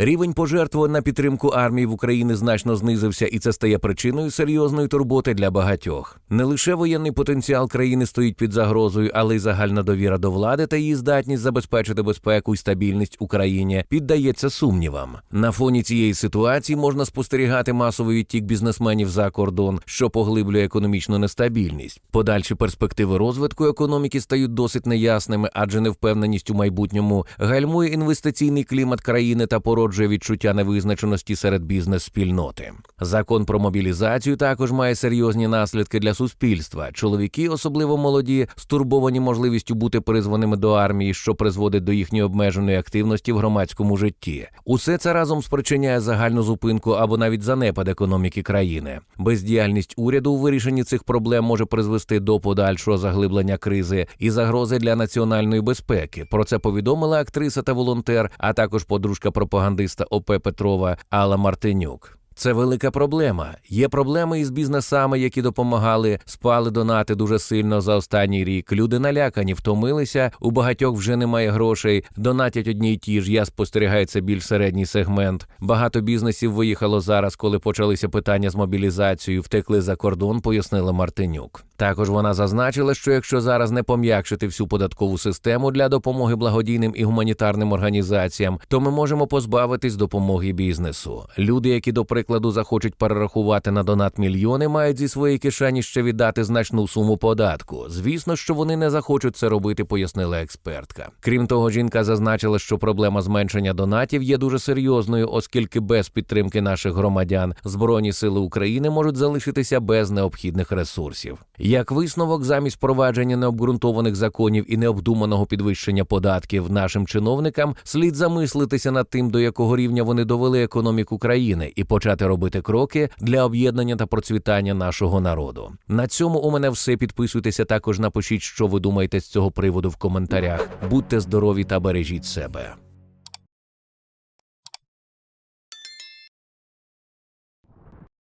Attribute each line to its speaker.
Speaker 1: Рівень пожертвувань на підтримку армії в Україні значно знизився, і це стає причиною серйозної турботи для багатьох. Не лише воєнний потенціал країни стоїть під загрозою, але й загальна довіра до влади та її здатність забезпечити безпеку і стабільність Україні піддається сумнівам. На фоні цієї ситуації можна спостерігати масовий відтік бізнесменів за кордон, що поглиблює економічну нестабільність. Подальші перспективи розвитку економіки стають досить неясними, адже невпевненість у майбутньому гальмує інвестиційний клімат країни та породжує відчуття невизначеності серед бізнес-спільноти. Закон про мобілізацію також має серйозні наслідки для суспільства. Чоловіки, особливо молоді, стурбовані можливістю бути призваними до армії, що призводить до їхньої обмеженої активності в громадському житті. Усе це разом спричиняє загальну зупинку або навіть занепад економіки країни. Бездіяльність уряду у вирішенні цих проблем може призвести до подальшого заглиблення кризи і загрози для національної безпеки. Про це повідомила актриса та волонтер, а також подружка пропагандиста ОП Петрова Алла Мартинюк. Це велика проблема. Є проблеми із бізнесами, які допомагали, спали донати дуже сильно за останній рік. Люди налякані, втомилися. У багатьох вже немає грошей. Донатять одні й ті ж. Я спостерігаю це більш середній сегмент. Багато бізнесів виїхало зараз, коли почалися питання з мобілізацією. Втекли за кордон, пояснила Мартинюк. Також вона зазначила, що якщо зараз не пом'якшити всю податкову систему для допомоги благодійним і гуманітарним організаціям, то ми можемо позбавитись допомоги бізнесу. Люди, які до прикладу захочуть перерахувати на донат мільйони, мають зі своєї кишені ще віддати значну суму податку. Звісно, що вони не захочуть це робити, пояснила експертка. Крім того, жінка зазначила, що проблема зменшення донатів є дуже серйозною, оскільки без підтримки наших громадян збройні сили України можуть залишитися без необхідних ресурсів. Як висновок, замість впровадження необґрунтованих законів і необдуманого підвищення податків нашим чиновникам слід замислитися над тим, до якого рівня вони довели економіку країни, і почати робити кроки для об'єднання та процвітання нашого народу. На цьому у мене все. Підписуйтеся також, напишіть, що ви думаєте з цього приводу в коментарях. Будьте здорові та бережіть себе.